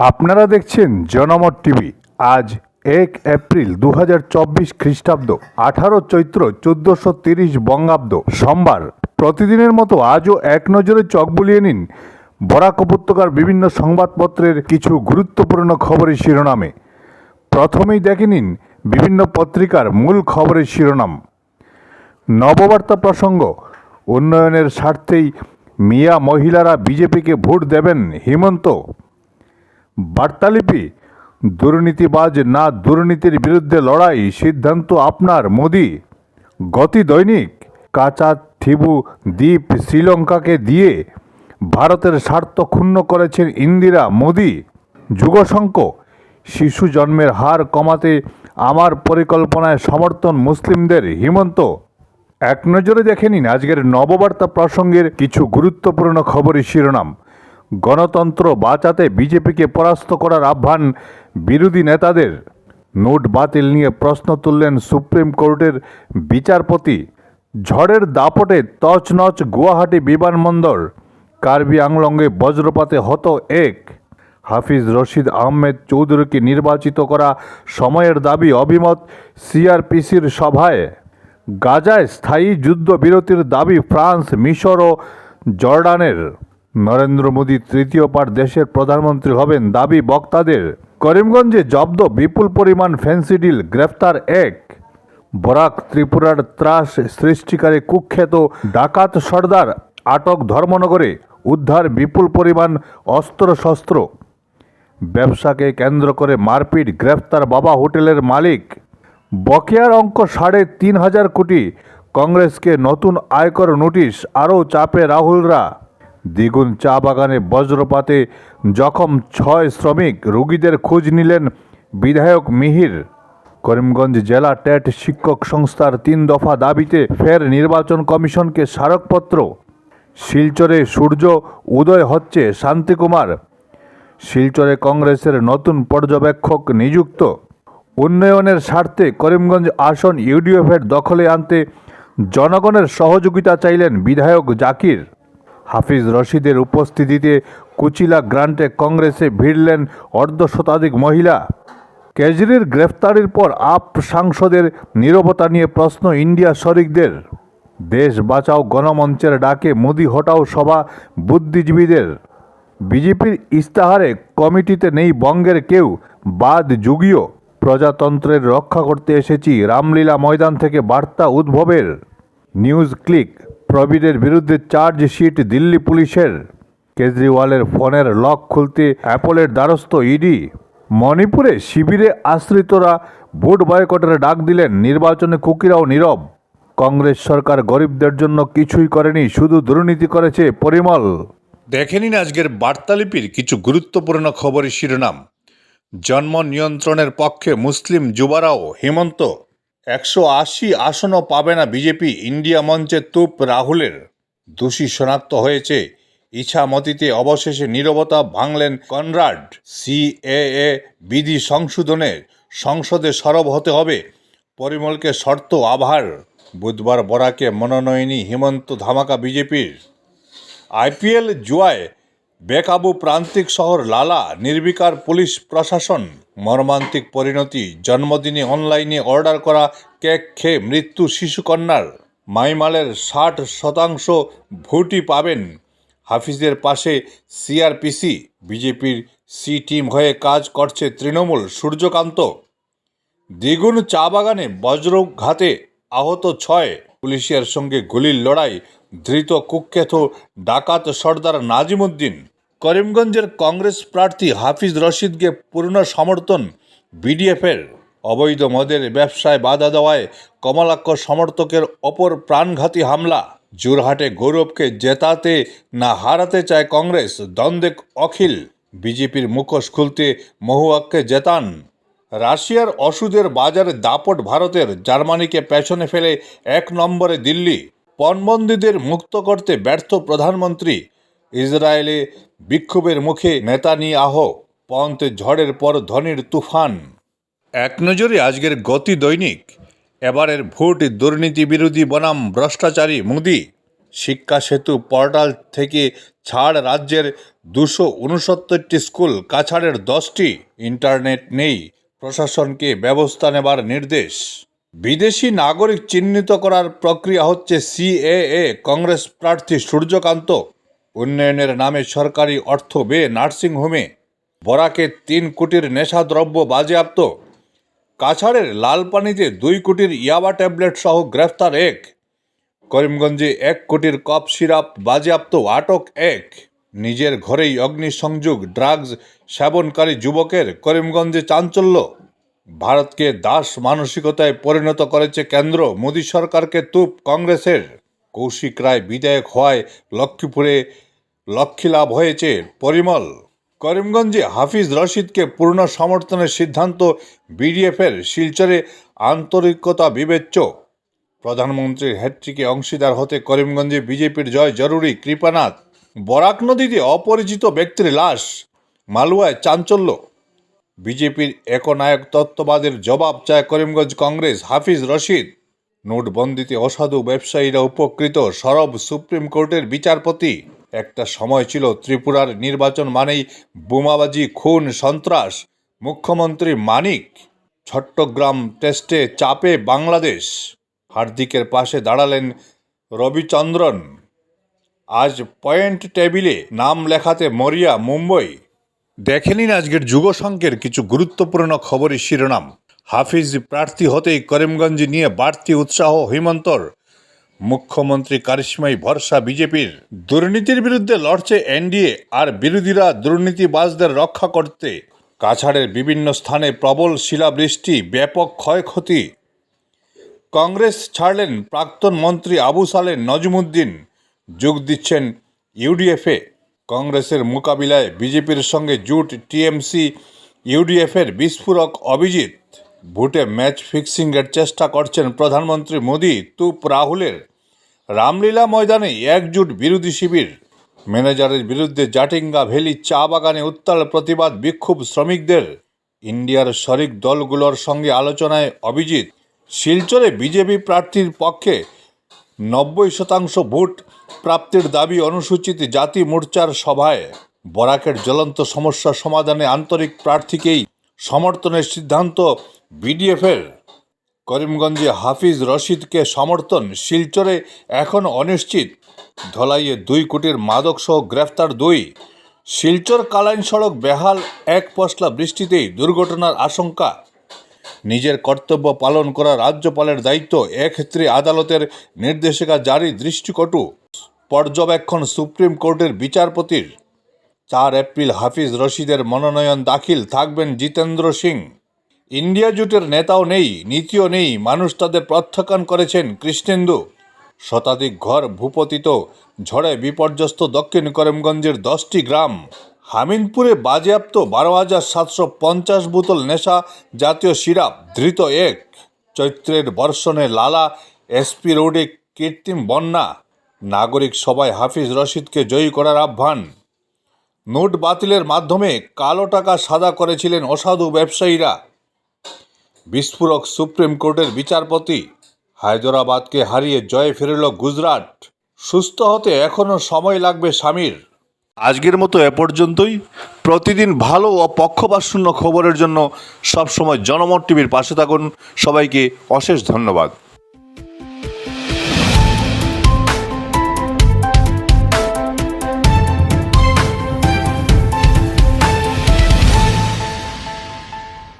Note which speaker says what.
Speaker 1: আপনারা দেখছেন জনমত টিভি। আজ এক এপ্রিল দু হাজার চব্বিশ খ্রিস্টাব্দ, আঠারো চৈত্র চোদ্দশো তিরিশ বঙ্গাব্দ। সোমবার, প্রতিদিনের মতো আজও এক নজরে চোখ বুলিয়ে নিন বরাক উপত্যকার বিভিন্ন সংবাদপত্রের কিছু গুরুত্বপূর্ণ খবরের শিরোনামে। প্রথমেই দেখে নিন বিভিন্ন পত্রিকার মূল খবরের শিরোনাম। নববার্তা প্রসঙ্গ, উন্নয়নের স্বার্থেই মিয়া মহিলারা বিজেপিকে ভোট দেবেন হিমন্ত বার্তালিপি দুর্নীতিবাজ না দুর্নীতির বিরুদ্ধে লড়াই, সিদ্ধান্ত আপনার, মোদি। গতি দৈনিক, কাঁচা থিবু দ্বীপ শ্রীলঙ্কাকে দিয়ে ভারতের স্বার্থ ক্ষুণ্ণ করেছেন ইন্দিরা মোদি। যুগশঙ্ক, শিশু জন্মের হার কমাতে আমার পরিকল্পনায় সমর্থন মুসলিমদের, হিমন্ত। এক নজরে দেখে নিন আজকের নববার্তা প্রসঙ্গের কিছু গুরুত্বপূর্ণ খবরের শিরোনাম। গণতন্ত্র বাঁচাতে বিজেপিকে পরাস্ত করার আহ্বান বিরোধী নেতাদের। নোট বাতিল নিয়ে প্রশ্ন তুললেন সুপ্রিম কোর্টের বিচারপতি। ঝড়ের দাপটে তছনছ গুয়াহাটি বিমানবন্দর। কার্বি আংলঙ্গে বজ্রপাতে হত এক। হাফিজ রশিদ আহমেদ চৌধুরীকে নির্বাচিত করা সময়ের দাবি অভিমত সিআরপিসির সভায়। গাজায় স্থায়ী যুদ্ধবিরতির দাবি ফ্রান্স, মিশর ও জর্ডানের। নরেন্দ্র মোদী তৃতীয়বার দেশের প্রধানমন্ত্রী হবেন দাবি বক্তাদের। করিমগঞ্জে জব্দ বিপুল পরিমাণ ফেন্সিডিল গ্রেফতার এক। বরাক ত্রিপুরার ত্রাস সৃষ্টিকারী কুখ্যাত ডাকাত সর্দার আটক ধর্মনগরে, উদ্ধার বিপুল পরিমাণ অস্ত্রশস্ত্র। ব্যবসাকে কেন্দ্র করে মারপিট, গ্রেফতার বাবা হোটেলের মালিক। বকেয়ার অঙ্ক সাড়ে তিন হাজার কোটি, কংগ্রেসকে নতুন আয়কর নোটিশ, আরও চাপে রাহুলরা। দ্বিগুণ চা বাগানে বজ্রপাতে জখম ছয় শ্রমিক। রোগীদের খোঁজ নিলেন বিধায়ক মিহির। করিমগঞ্জ জেলা টেট শিক্ষক সংস্থার তিন দফা দাবিতে ফের নির্বাচন কমিশনকে স্মারকপত্র। শিলচরে সূর্য উদয় হচ্ছে শান্তিকুমার। শিলচরে কংগ্রেসের নতুন পর্যবেক্ষক নিযুক্ত। উন্নয়নের স্বার্থে করিমগঞ্জ আসন ইউডিএফের দখলে আনতে জনগণের সহযোগিতা চাইলেন বিধায়ক জাকির। হাফিজ রশিদের উপস্থিতিতে কুচিলা গ্রান্টে কংগ্রেসে ভিড়লেন অর্ধ শতাধিক মহিলা। কেজরির গ্রেফতারির পর আপ সাংসদের নীরবতা নিয়ে প্রশ্ন ইন্ডিয়া শরিকদের। দেশ বাঁচাও গণমঞ্চের ডাকে মোদি হটাও সভা বুদ্ধিজীবীদের। বিজেপির ইস্তাহারে কমিটিতে নেই বঙ্গের কেউ, বাদ যুগীয়। প্রজাতন্ত্রের রক্ষা করতে এসেছি রামলীলা ময়দান থেকে বার্তা উদ্ভবের। News click. প্রবীরের বিরুদ্ধে চার্জশিট দিল্লি পুলিশের। কেজরিওয়ালের ফোনের লক খুলতে অ্যাপলের দ্বারস্থ ইডি। মণিপুরে শিবিরে আশ্রিতরা ভোট বয়কটের ডাক দিলেন নির্বাচনে কুকিরাও নীরব। কংগ্রেস সরকার গরিবদের জন্য কিছুই করেনি, শুধু দুর্নীতি করেছে পরিমল।
Speaker 2: দেখে নিন আজকের বার্তালিপির কিছু গুরুত্বপূর্ণ খবরের শিরোনাম। জন্ম নিয়ন্ত্রণের পক্ষে মুসলিম যুবারাও হেমন্ত। একশো আশি আসনও পাবে না বিজেপি, ইন্ডিয়া মঞ্চে তুপ রাহুলের। দোষী শনাক্ত হয়েছে। ইছামতিতে অবশেষে নীরবতা ভাঙলেন কনরাড। সিএএ, বিধি সংশোধনে সংসদে সরব হতে হবে। পরিমলকে শর্ত আভার। বুধবার বরাকে মনোনয়নী হিমন্ত ধামাকা বিজেপির। আইপিএল জুয়ায় বেকাবু প্রান্তিক শহর লালা, নির্বিকার পুলিশ প্রশাসন। মর্মান্তিক পরিণতি, জন্মদিনে অনলাইনে অর্ডার করা কেক খেয়ে মৃত্যু শিশুকন্যার। মাইমালের ষাট শতাংশ ভোটই পাবেন। হাফিজের পাশে সিআরপিসি, বিজেপির সি টিম হয়ে কাজ করছে তৃণমূল সূর্যকান্ত। দ্বিগুণ চা বাগানে বজ্রঘাতে আহত ছয় পুলিশের সঙ্গে গুলির লড়াই ধৃত কুখ্যাত ডাকাত সর্দার নাজিমুদ্দিন। করিমগঞ্জের কংগ্রেস প্রার্থী হাফিজ রশিদকে পূর্ণ সমর্থন বিডিএফের। অবৈধ মদের ব্যবসায় বাধা দেওয়ায় কমলাক্ষ সমর্থকের অপর প্রাণঘাতী হামলা। জোরহাটে গৌরবকে জেতাতে না হারাতে চায় কংগ্রেস, দ্বন্দ্বে অখিল। বিজেপির মুখোশ খুলতে মহুয়াককে জেতান রাশিয়ার ওষুধের বাজারে দাপট ভারতের, জার্মানিকে পেছনে ফেলে এক নম্বরে দিল্লি। পণবন্দীদের মুক্ত করতে ব্যর্থ প্রধানমন্ত্রী। ইসরায়েলে বিক্ষোভের মুখে নেতানিয়াহ, পন্থে ঝড়ের পর ধনির তুফান। এক নজরে আজকের গতি দৈনিক। এবারের ভোট দুর্নীতি বিরোধী বনাম ভ্রষ্টাচারী মোদি। শিক্ষা সেতু পোর্টাল থেকে ছাড় রাজ্যের দুশো উনসত্তরটি স্কুল, কাছাড়ের দশটি। ইন্টারনেট নেই। প্রশাসনকে ব্যবস্থা নেবার নির্দেশ। বিদেশি নাগরিক চিহ্নিত করার প্রক্রিয়া হচ্ছে সিএএ, কংগ্রেস প্রার্থী সূর্যকান্ত। উন্নয়নের নামে সরকারি অর্থ বেয়ে নার্সিংহোমে বরাকে তিন কোটির নেশাদ্রব্য বাজেয়াপ্ত। কাছাড়ের লালপানিতে দুই কোটির ইয়াবা ট্যাবলেট সহ গ্রেফতার এক। করিমগঞ্জে এক কোটির কপ সিরাপ বাজেয়াপ্ত আটক এক। নিজের ঘরেই অগ্নিসংযোগ ড্রাগস সেবনকারী যুবকের করিমগঞ্জে চাঞ্চল্য। ভারতকে দাস মানসিকতায় পরিণত করেছে কেন্দ্র। মোদী সরকারকে তুপ কংগ্রেসের। কৌশিক রায় বিধায়ক হওয়ায় লক্ষ্মীপুরে লক্ষ্মী লাভ হয়েছে পরিমল। করিমগঞ্জে হাফিজ রশিদকে পূর্ণ সমর্থনের সিদ্ধান্ত, বিডিএফের শিলচরে আন্তরিকতা বিবেচ্য। প্রধানমন্ত্রীর হ্যাট্রিকে অংশীদার হতে করিমগঞ্জে বিজেপির জয় জরুরি, কৃপানাথ। বরাক নদীতে অপরিচিত ব্যক্তির লাশ, মালুয়ায় চাঞ্চল্য। বিজেপির একনায়ক তত্ত্ববাদের জবাব চায় করিমগঞ্জ কংগ্রেস হাফিজ রশিদ। নোটবন্দিতে অসাধু ব্যবসায়ীরা উপকৃত, সরব সুপ্রিম কোর্টের বিচারপতি। একটা সময় ছিল ত্রিপুরার নির্বাচন মানেই বোমাবাজি, খুন, সন্ত্রাস। মুখ্যমন্ত্রী মানিক, চট্টগ্রাম টেস্টে চাপে বাংলাদেশ। হার্দিকের পাশে দাঁড়ালেন রবিচন্দ্রন। আজ পয়েন্ট টেবিলে নাম লেখাতে মরিয়া, মুম্বই। দেখে নিন আজকের যুগসংখ্যের কিছু গুরুত্বপূর্ণ খবরের শিরোনাম। হাফিজ প্রার্থী হতেই করিমগঞ্জ নিয়ে বাড়তি উৎসাহ হিমন্তর। মুখ্যমন্ত্রী কারিশ্মাই ভরসা বিজেপির। দুর্নীতির বিরুদ্ধে লড়ছে এনডিএ আর বিরোধীরা দুর্নীতিবাজদের রক্ষা করতে। কাছাড়ের বিভিন্ন স্থানে প্রবল শিলাবৃষ্টি, ব্যাপক ক্ষয়ক্ষতি। কংগ্রেস ছাড়লেন প্রাক্তন মন্ত্রী আবু সালে নজমুদ্দিন। যোগ দিচ্ছেন ইউডিএফে। কংগ্রেসের মোকাবিলায় বিজেপির সঙ্গে জুট টিএমসি, ইউডিএফের বিস্ফোরক অভিজিৎ। ভোটে ম্যাচ ফিক্সিংয়ের চেষ্টা করছেন প্রধানমন্ত্রী মোদী। তুপ রাহুলের রামলীলা ময়দানে একজুট বিরোধী শিবির। ম্যানেজারের বিরুদ্ধে জাটিঙ্গা ভ্যালি চা বাগানে উত্তাল প্রতিবাদ বিক্ষোভ শ্রমিকদের। ইন্ডিয়ার শরিক দলগুলোর সঙ্গে আলোচনায় অভিজিৎ। শিলচরে বিজেপি প্রার্থীর পক্ষে নব্বই শতাংশ ভোট প্রাপ্তির দাবি অনুসূচিত জাতি মোর্চার সভায় বরাকের জ্বলন্ত সমস্যা সমাধানে আন্তরিক প্রার্থীকেই সমর্থনের সিদ্ধান্ত বিডিএফের। করিমগঞ্জে হাফিজ রশিদকে সমর্থন, শিলচরে এখন অনিশ্চিত। ধলাইয়ে দুই কোটির মাদকসহ গ্রেফতার দুই। শিলচর কালাইন সড়ক বেহাল, এক পশলা বৃষ্টিতেই দুর্ঘটনার আশঙ্কা। নিজের কর্তব্য পালন করা রাজ্যপালের দায়িত্ব এক্ষেত্রে আদালতের নির্দেশিকা জারি দৃষ্টিকটু। পর্যবেক্ষণ সুপ্রিম কোর্টের বিচারপতির। চার এপ্রিল হাফিজ রশিদের মনোনয়ন দাখিল থাকবেন জিতেন্দ্র সিং। ইন্ডিয়া জুটের নেতাও নেই, নীতিও নেই, মানুষ তাদের প্রত্যাখ্যান করেছেন কৃষ্ণেন্দু। শতাধিক ঘর ভূপতিত, ঝড়ে বিপর্যস্ত দক্ষিণ করিমগঞ্জের দশটি গ্রাম। হামিনপুরে বাজেয়াপ্ত বারো হাজার সাতশো পঞ্চাশ বোতল নেশা জাতীয় সিরাপ, ধৃত এক। চৈত্রের বর্ষণে লালা, এসপি রোডে কৃত্রিম বন্যা। নাগরিক সবাই হাফিজ রশিদকে জয়ী করার আহ্বান। নোট বাতিলের মাধ্যমে কালো টাকা সাদা করেছিলেন অসাধু ব্যবসায়ীরা। বিস্ফোরক সুপ্রিম কোর্টের বিচারপতি হায়দরাবাদকে হারিয়ে জয় ফেরল গুজরাট। সুস্থ হতে এখনও সময় লাগবে স্বামীর। আজকের মতো এ পর্যন্তই। প্রতিদিন ভালো ও পক্ষপাতশূন্য খবরের জন্য সবসময় জনমত টিভির পাশে থাকুন। সবাইকে অশেষ ধন্যবাদ।